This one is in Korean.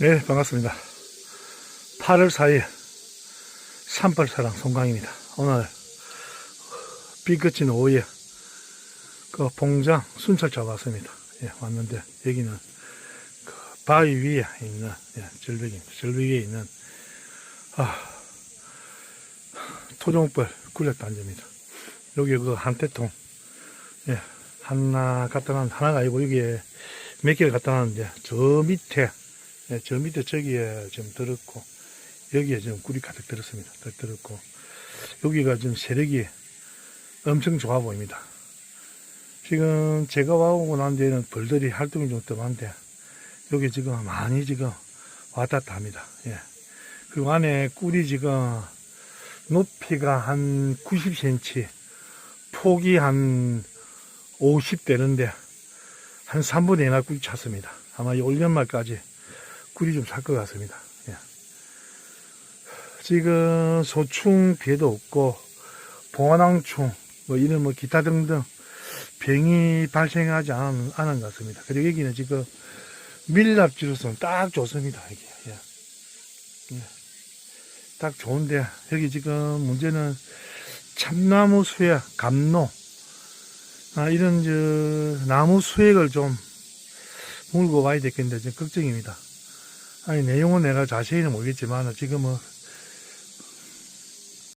네, 반갑습니다. 8월 4일 산발사랑 송강입니다. 오늘 비 그친 오후에 그 봉장 순찰차 왔습니다. 예, 왔는데 여기는 그 바위 위에 있는 예, 절벽입니다. 절벽 위에 있는 아, 토종벌 굴렸단지입니다. 여기 그 한태통 예, 하나 갖다 놨 하나가 아니고 여기에 몇 개를 갖다 놨는데 저 밑에 예, 저 밑에 저기에 좀 들었고 여기에 지금 꿀이 가득 들었습니다. 가득 들었고 여기가 지금 세력이 엄청 좋아 보입니다. 지금 제가 와오고 난 데는 벌들이 활동이 좀 뜸한데 여기 지금 많이 지금 왔다 갔다 합니다. 예. 그리고 안에 꿀이 지금 높이가 한 90cm, 폭이 한 50 되는데 한 3분의 1나 꿀이 찼습니다. 아마 올 연말까지 꿀이 좀 살 것 같습니다. 예. 지금 소충 피해도 없고 봉화낭충 뭐 이런 뭐 기타 등등 병이 발생하지 않은, 않은 것 같습니다. 그리고 여기는 지금 밀랍지로서는 딱 좋습니다. 여기. 예. 예. 딱 좋은데 여기 지금 문제는 참나무 수액, 감로 아, 이런 저 나무 수액을 좀 물고 와야 되겠는데 지금 걱정입니다. 아니 내용은 내가 자세히는 모르겠지만 지금 뭐